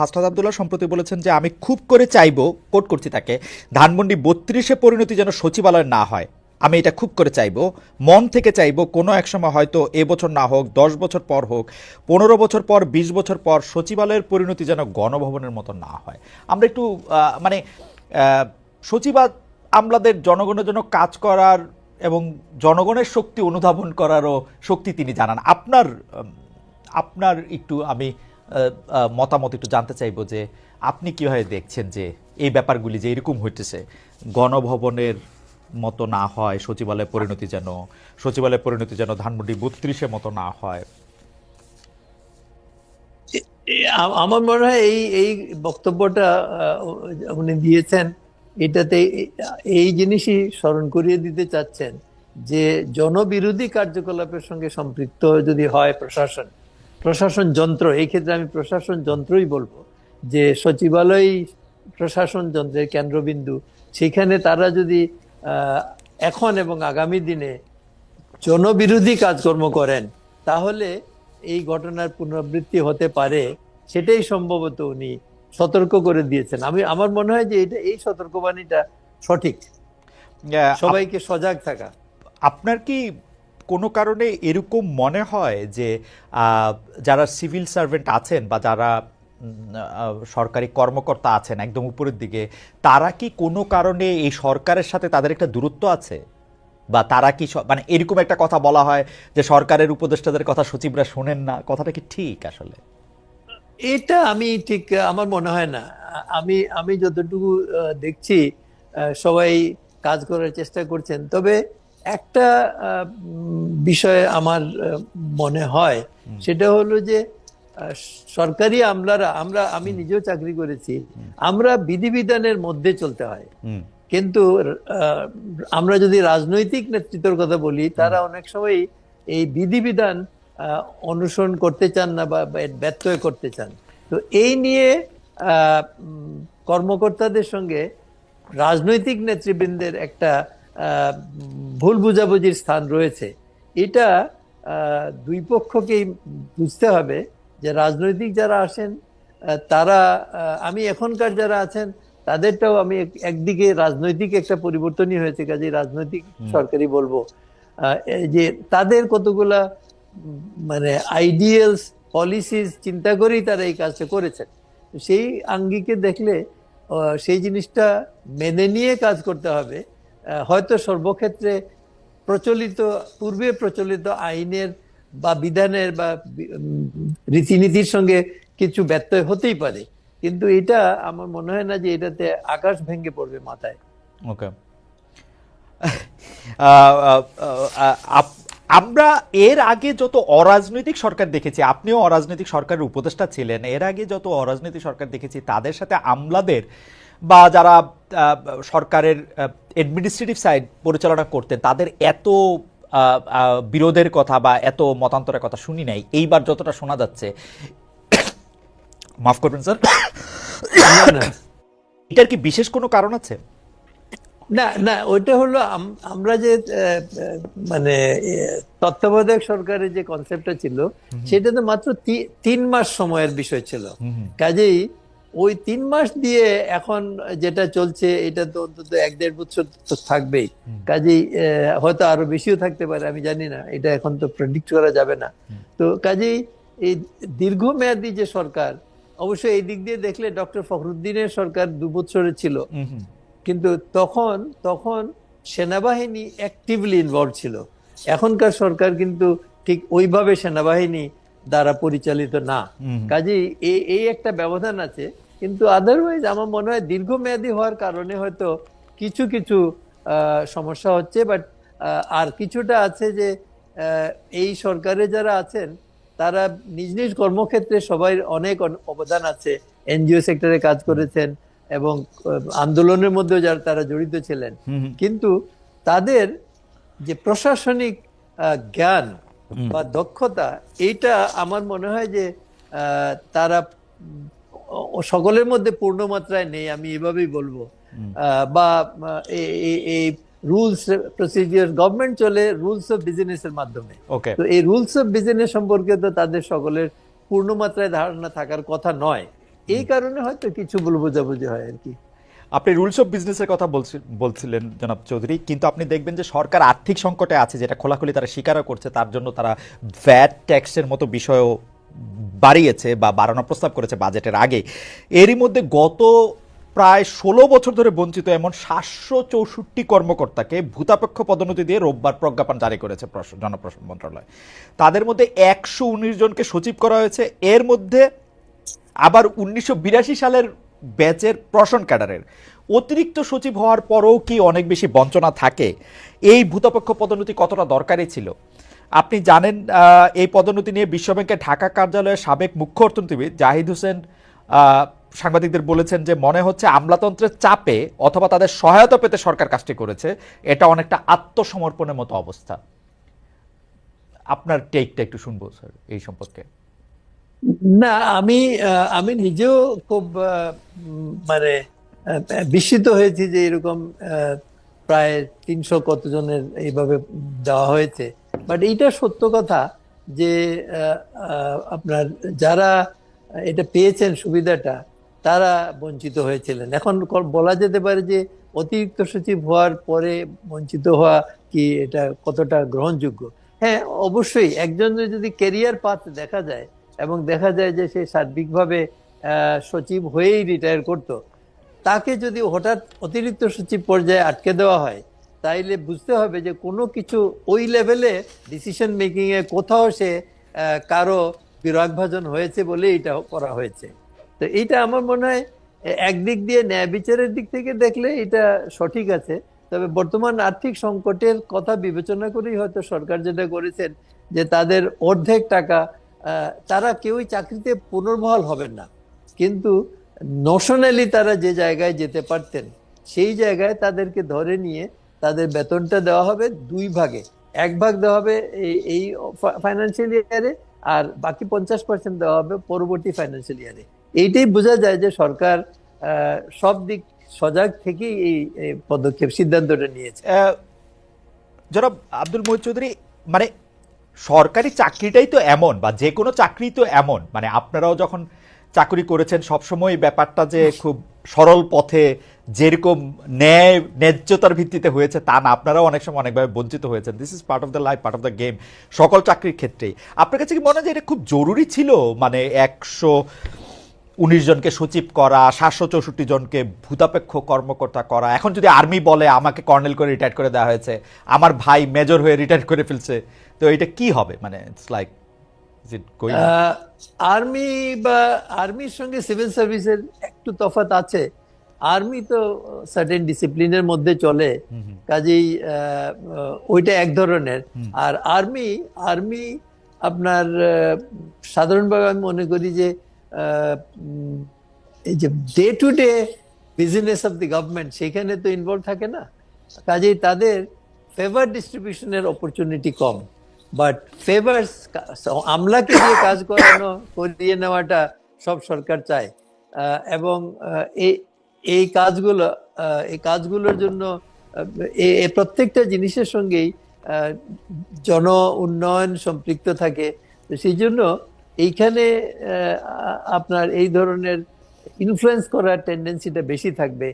হাসনাত আবদুল্লাহ সম্প্রতি বলেছেন যে আমি খুব করে চাইব কোট করছি তাকে ধানমন্ডি বত্রিশে পরিণতি যেন সচিবালয় না হয়। আমি এটা খুব করে চাইব। মন থেকে চাইব কোনো এক সময় হয়তো এবছর না হোক দশ বছর পর হোক পনেরো বছর পর বিশ বছর পর সচিবালয়ের পরিণতি যেন গণভবনের মতো না হয়। আমরা একটু মানে আহ, সচিবা আমলাদের জনগণের জন্য কাজ করার এবং জনগণের শক্তি অনুধাবন করারও শক্তি তিনি জানান। আপনার আপনার একটু আমি মতামত একটু জানতে চাইব যে আপনি কীভাবে দেখছেন যে এই ব্যাপারগুলি যে এরকম হইতেছে? গণভবনের মতো না হয় সচিবালয়ের পরিণতি যেন সচিবালয়ের পরিণতি যেন ধানমন্ডি বত্রিশের মতো না হয়। আমার মনে হয় এই এই বক্তব্যটা উনি দিয়েছেন, এটাতে এই জিনিসই স্মরণ করিয়ে দিতে চাচ্ছেন যে জনবিরোধী কার্যকলাপের সঙ্গে সম্পৃক্ত যদি হয় প্রশাসন প্রশাসন যন্ত্র এই ক্ষেত্রে আমি প্রশাসন যন্ত্রই বলব যে সচিবালয় প্রশাসন যন্ত্রের কেন্দ্রবিন্দু। সেখানে তারা যদি এখন এবং আগামী দিনে জনবিরোধী কাজকর্ম করেন তাহলে এই ঘটনার পুনরাবৃত্তি হতে পারে। সেটাই সম্ভবত উনি সতর্ক করে দিয়েছেন। আমি আমার মনে হয় যে এটা এই সতর্কবাণীটা সঠিক। সবাইকে সজাগ থাকা। আপনার কি কোনো কারণে এরকম মনে হয় যে যারা সিভিল সার্ভেন্ট আছেন বা যারা সরকারি কর্মকর্তা আছেন একদম উপরের দিকে, তারা কি কোনো কারণে এই সরকারের সাথে তাদের একটা দূরত্ব আছে? বা তারা কি মানে এরকম একটা কথা বলা হয় যে সরকারের উপদেষ্টাদের কথা সচিবরা শোনেন না? কথাটা কি ঠিক আসলে? এটা আমি ঠিক, আমার মনে হয় না। আমি আমি যতটুকু দেখছি সবাই কাজ করার চেষ্টা করছেন। তবে একটা বিষয় আমার মনে হয় সেটা হলো যে সরকারি আমলারা আমরা আমি নিজেও চাকরি করেছি আমরা বিধিবিধানের মধ্যে চলতে হয়। কিন্তু আমরা যদি রাজনৈতিক নেতৃত্বের কথা বলি তারা অনেক সময় এই বিধিবিধান অনুসরণ করতে চান না বা ব্যত্যয় করতে চান। তো এই নিয়ে কর্মকর্তাদের সঙ্গে রাজনৈতিক নেতৃবৃন্দের একটা ভুল বুঝাবুঝির স্থান রয়েছে। এটা দুই পক্ষকেই বুঝতে হবে যে রাজনৈতিক যারা আসেন তারা আমি এখনকার যারা আছেন তাদেরটাও আমি এক- একদিকে রাজনৈতিক একটা পরিবর্তনই হয়েছে কাজে রাজনৈতিক সরকারি বলব। যে তাদের কতগুলা মানে আইডিয়ালস পলিসিস চিন্তা করেই তারা এই কাজটা করেছেন। সেই আঙ্গিকে দেখলে সেই জিনিসটা মেনে নিয়ে কাজ করতে হবে। হয়তো সর্বক্ষেত্রে প্রচলিত, পূর্বে প্রচলিত আইনের বা বিধানের বা রীতিনীতির সঙ্গে কিছু ব্যত্যয় হতেই পারে। কিন্তু এটা আমার মনে হয় না যে এটাতে আকাশ ভেঙে পড়বে মাথায়। ওকে। আমরা এর আগে যত অরাজনৈতিক সরকার দেখেছি, আপনিও অরাজনৈতিক সরকারের উপদেষ্টা ছিলেন, এর আগে যত অরাজনৈতিক সরকার দেখেছি, তাদের সাথে আমলাদের বা যারা সরকারের অ্যাডমিনিস্ট্রেটিভ সাইড পরিচালনা করতেন তাদের এত বিরোধের কথা বা এত মতান্তরের কথা শুনি নাই। এইবার যতটা শোনা যাচ্ছে মাফ করবেন স্যার। এটার কি বিশেষ কোনো কারণ আছে? না না ওইটা হলো আমরা যে মানে তত্ত্বাবধায়ক সরকারের যে কনসেপ্টটা ছিল সেটা তো মাত্র তিন মাস সময়ের বিষয় ছিল। কাজেই ওই তিন মাস দিয়ে এখন যেটা চলছে এটা তো অন্তত এক দেড় বছর তো থাকবেই। কাজেই হয়তো আরও বেশিও থাকতে পারে আমি জানি না। এটা এখন তো প্রেডিক্ট করা যাবে না। তো কাজেই এই দীর্ঘমেয়াদী যে সরকার অবশ্যই এই দিক দিয়ে দেখলে ডক্টর ফখরুদ্দিনের সরকার দু বছরের ছিল। কিন্তু তখন তখন সেনাবাহিনী অ্যাক্টিভলি ইনভলভ ছিল। এখনকার সরকার কিন্তু ঠিক ওইভাবে সেনাবাহিনী দ্বারা পরিচালিত না। কাজেই এই এই একটা ব্যবধান আছে। কিন্তু আদারওয়াইজ আমার মনে হয় দীর্ঘমেয়াদী হওয়ার কারণে হয়তো কিছু কিছু সমস্যা হচ্ছে বাট আর কিছুটা আছে যে এই সরকারে যারা আছেন তারা নিজ নিজ কর্মক্ষেত্রে সবাই অনেক অবদান আছে। এনজিও সেক্টরে কাজ করেছেন এবং আন্দোলনের মধ্যেও যারা তারা জড়িত ছিলেন। কিন্তু তাদের যে প্রশাসনিক জ্ঞান বা দক্ষতা এইটা আমার মনে হয় যে তারা সকলের মধ্যে পূর্ণ মাত্রায় নেই আমি এভাবেই বলব। বা এই রুলস প্রসিডিওর গভর্নমেন্ট চলে রুলস অফ বিজনেসের মাধ্যমে। ওকে। তো এই রুলস অফ বিজনেস সম্পর্কে তো তাদের সকলের পূর্ণ মাত্রায় ধারণা থাকার কথা নয়। এই কারণে হয়তো কিছু ভুল বোঝাবুঝি হয় আর কি। আপনি রুলস অফ বিজনেসের কথা বলছি- বলছিলেন জনাব চৌধুরী, কিন্তু আপনি দেখবেন যে সরকার আর্থিক সংকটে আছে, যেটা খোলাখুলি তারা স্বীকারও করছে, তার জন্য তারা ভ্যাট ট্যাক্সের মতো বিষয়ও বাড়িয়েছে বা বাড়ানোর প্রস্তাব করেছে বাজেটের আগে। এরই মধ্যে গত প্রায় ষোলো বছর ধরে বঞ্চিত এমন সাতশো চৌষট্টি কর্মকর্তাকে ভূতাপেক্ষ পদোন্নতি দিয়ে রোববার প্রজ্ঞাপন জারি করেছে প্রশ- জনপ্রশাসন মন্ত্রণালয়। তাদের মধ্যে একশো উনিশ জনকে সচিব করা হয়েছে। এর মধ্যে আবার উনিশশো বিরাশি সালের ব্যাচের প্রশন ক্যাডারের। অতিরিক্ত সচিব হওয়ার পরেও কি অনেক বেশি বঞ্চনা থাকে? এই ভূতপক্ষ পদোন্নতি কতটা দরকারি ছিল? আপনি জানেন এই পদোন্নতি নিয়ে বিশ্বব্যাংকের ঢাকা কার্যালয়ের সাবেক মুখ্য অর্থনীতিবিদ জাহিদ হোসেন সাংবাদিকদের বলেছেন যে মনে হচ্ছে আমলাতন্ত্রের চাপে অথবা তাদের সহায়তা পেতে সরকার কাজটি করেছে, এটা অনেকটা আত্মসমর্পণের মতো অবস্থা। আপনার টেকটা একটু শুনব স্যার এই সম্পর্কে। না, আমি আমি নিজেও খুব মানে বিস্মিত হয়েছি যে এরকম প্রায় তিনশো কতজনের এইভাবে দেওয়া হয়েছে। বাট এইটা সত্য কথা যে আপনার যারা এটা পেয়েছেন সুবিধাটা, তারা বঞ্চিত হয়েছিলেন। এখন বলা যেতে পারে যে অতিরিক্ত সচিব হওয়ার পরে বঞ্চিত হওয়া কি এটা কতটা গ্রহণযোগ্য? হ্যাঁ অবশ্যই। একজনের যদি কেরিয়ার পাথ দেখা যায় এবং দেখা যায় যে সে সার্বিকভাবে সচিব হয়েই রিটায়ার করত। তাকে যদি হঠাৎ অতিরিক্ত সচিব পর্যায়ে আটকে দেওয়া হয়, তাইলে বুঝতে হবে যে কোনো কিছু ওই লেভেলে ডিসিশন মেকিংয়ে কোথাও সে কারও বিরাগভাজন হয়েছে বলে এটা করা হয়েছে। তো এইটা আমার মনে হয়, একদিক দিয়ে ন্যায় বিচারের দিক থেকে দেখলে এটা সঠিক আছে। তবে বর্তমান আর্থিক সংকটের কথা বিবেচনা করেই হয়তো সরকার যেটা করেছেন, যে তাদের অর্ধেক টাকা তারা কেউই চাকরিতে পুনর্বহাল হবেন না। কিন্তু নোশনালি তারা যে জায়গায় যেতে পারতেন, সেই জায়গায় তাদেরকে ধরে নিয়ে তাদের বেতনটা দেওয়া হবে দুই ভাগে। এক ভাগ দেওয়া হবে এই- ফাইন্যান্সিয়াল ইয়ারে আর বাকি পঞ্চাশ পার্সেন্ট দেওয়া হবে পরবর্তী ফাইন্যান্সিয়াল ইয়ারে এইটাই বোঝা যায় যে সরকার সব দিক সজাগ থেকেই এই পদক্ষেপ সিদ্ধান্তটা নিয়েছে। জনাব আব্দুল মহিদ চৌধুরী মানে সরকারি চাকরিটাই তো এমন বা যে কোনো চাকরি তো এমন। মানে আপনারাও যখন চাকরি করেছেন, সবসময় ব্যাপারটা যে খুব সরল পথে যেরকম ন্যায়, ন্যায্যতার ভিত্তিতে হয়েছে তা না, আপনারাও অনেক সময় অনেকভাবে বঞ্চিত হয়েছেন। This is part of the life part of the game সকল চাকরির ক্ষেত্রেই। আপনার কাছে কি মনে হয় যে এটা খুব জরুরি ছিল? মানে একশো উনিশ জনকে সচিব করা সাতশো চৌষট্টি জনকে ভূতাপেক্ষ কর্মকর্তা করা। এখন যদি আর্মি বলে আমাকে কর্নেল করে রিটায়ার করে দেওয়া হয়েছে আমার ভাই মেজর হয়ে রিটায়ার করে ফেলছে তো এটা কি হবে? মানে ইটস লাইক আর্মি বা আর্মির সঙ্গে সিভিল সার্ভিসের একটু তফাৎ আছে। আর্মি তো সার্টেন ডিসিপ্লিনের মধ্যে চলে। কাজেই ওইটা এক ধরনের। আর আর্মি আর্মি আপনার সাধারণভাবে আমি মনে করি যে এই যে day to day business of the government সেখানে তো ইনভলভ থাকে না। কাজেই তাদের ফেভার ডিস্ট্রিবিউশনের অপরচুনিটি কম। বাট ফেভার্স আমলাকে দিয়ে কাজ করানো, করিয়ে নেওয়াটা সব সরকার চায়। এবং এই এই কাজগুলো এই কাজগুলোর জন্য প্রত্যেকটা জিনিসের সঙ্গেই জন উন্নয়ন সম্পৃক্ত থাকে। তো সেই জন্য এইখানে আপনার এই ধরনের ইনফ্লুয়েন্স করার টেন্ডেন্সিটা বেশি থাকবে।